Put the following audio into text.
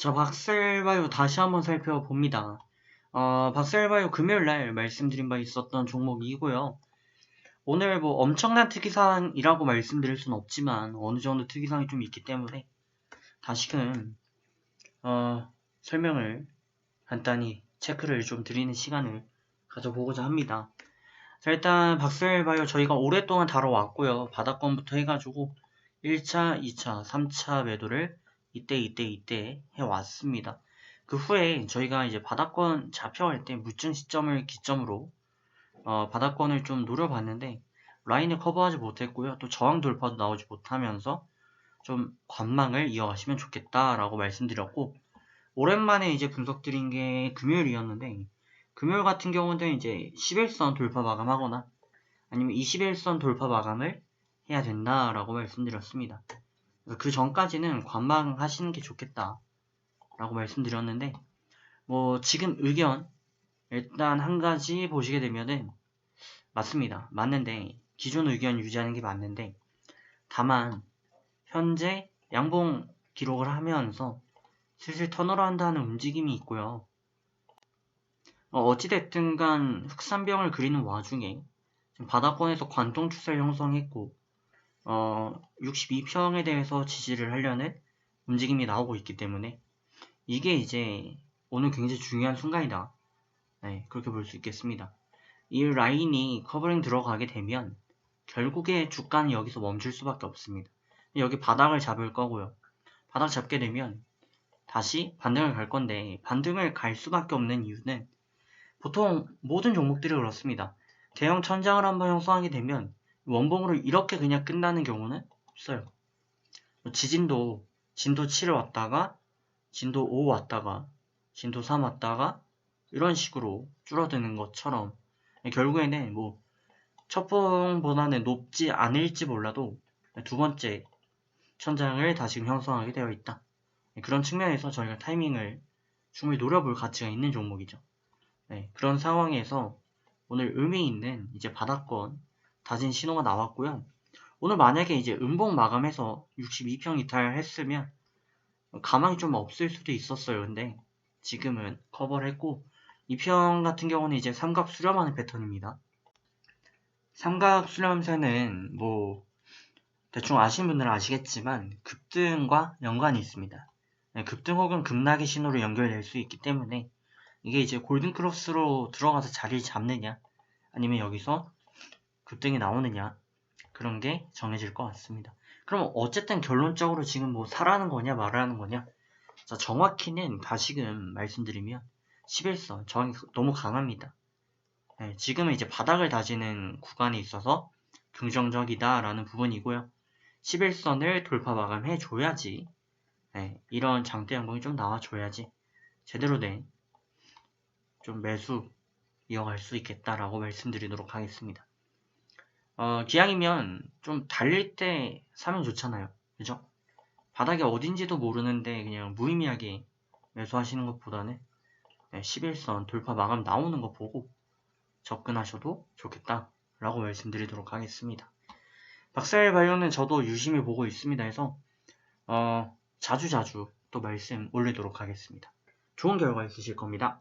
자, 박셀바이오 다시 한번 살펴봅니다. 어, 박셀바이오 금요일날 말씀드린 바 있었던 종목이고요. 오늘 뭐 엄청난 특이사항이라고 말씀드릴 수는 없지만 어느 정도 특이사항이 좀 있기 때문에 다시금 어, 설명을 간단히 체크를 좀 드리는 시간을 가져보고자 합니다. 자, 일단 박셀바이오 저희가 오랫동안 다뤄왔고요. 바닥권부터 해가지고 1차, 2차, 3차 매도를 이때 이때 이때 해왔습니다. 그 후에 저희가 이제 바닥권 잡혀갈 때 무증 시점을 기점으로 어, 바닥권을 좀 노려봤는데 라인을 커버하지 못했고요. 또 저항 돌파도 나오지 못하면서 좀 관망을 이어가시면 좋겠다라고 말씀드렸고 오랜만에 이제 분석드린 게 금요일이었는데 금요일 같은 경우는 이제 11선 돌파 마감하거나 아니면 21선 돌파 마감을 해야 된다라고 말씀드렸습니다. 그 전까지는 관망하시는 게 좋겠다 라고 말씀드렸는데 뭐 지금 의견 일단 한 가지 보시게 되면은 맞습니다. 맞는데 기존 의견 유지하는 게 맞는데 다만 현재 양봉 기록을 하면서 슬슬 턴으로 한다는 움직임이 있고요. 어, 어찌됐든 간 흑산병을 그리는 와중에 바닥권에서 관통 추세를 형성했고 어, 62평에 대해서 지지를 하려는 움직임이 나오고 있기 때문에 이게 이제 오늘 굉장히 중요한 순간이다. 네, 그렇게 볼 수 있겠습니다. 이 라인이 커버링 들어가게 되면 결국에 주가는 여기서 멈출 수밖에 없습니다. 여기 바닥을 잡을 거고요. 바닥 잡게 되면 다시 반등을 갈 건데 반등을 갈 수밖에 없는 이유는 보통 모든 종목들이 그렇습니다. 대형 천장을 한번 형성하게 되면 원봉으로 이렇게 그냥 끝나는 경우는 없어요. 뭐 지진도 진도 7 왔다가 진도 5 왔다가 진도 3 왔다가 이런 식으로 줄어드는 것처럼 결국에는 뭐 첫봉보다는 높지 않을지 몰라도 두 번째 천장을 다시 형성하게 되어 있다. 그런 측면에서 저희가 타이밍을 충분히 노려볼 가치가 있는 종목이죠. 네, 그런 상황에서 오늘 의미 있는 이제 바닥권 다진 신호가 나왔고요. 오늘 만약에 이제 음봉 마감해서 62평 이탈했으면 가망이 좀 없을 수도 있었어요. 근데 지금은 커버를 했고 2평 같은 경우는 이제 삼각 수렴하는 패턴입니다. 삼각 수렴세는 뭐 대충 아시는 분들은 아시겠지만 급등과 연관이 있습니다. 네, 급등 혹은 급락의 신호로 연결될 수 있기 때문에 이게 이제 골든 크로스로 들어가서 자리를 잡느냐 아니면 여기서 급등이 나오느냐 그런 게 정해질 것 같습니다. 그럼 어쨌든 결론적으로 지금 뭐 사라는 거냐 말하는 거냐 자 정확히는 다시금 말씀드리면 11선 저항이 너무 강합니다. 네, 지금은 이제 바닥을 다지는 구간에 있어서 긍정적이다 라는 부분이고요. 11선을 돌파 마감해 줘야지 네, 이런 장대 양봉이 좀 나와줘야지 제대로 된 좀 매수 이어갈 수 있겠다라고 말씀드리도록 하겠습니다. 어, 기왕이면 좀 달릴 때 사면 좋잖아요. 그죠? 바닥이 어딘지도 모르는데 그냥 무의미하게 매수하시는 것보다는 11선 돌파 마감 나오는 거 보고 접근하셔도 좋겠다 라고 말씀드리도록 하겠습니다. 박사일 바이오는 저도 유심히 보고 있습니다 해서 어, 자주자주 또 말씀 올리도록 하겠습니다. 좋은 결과 있으실 겁니다.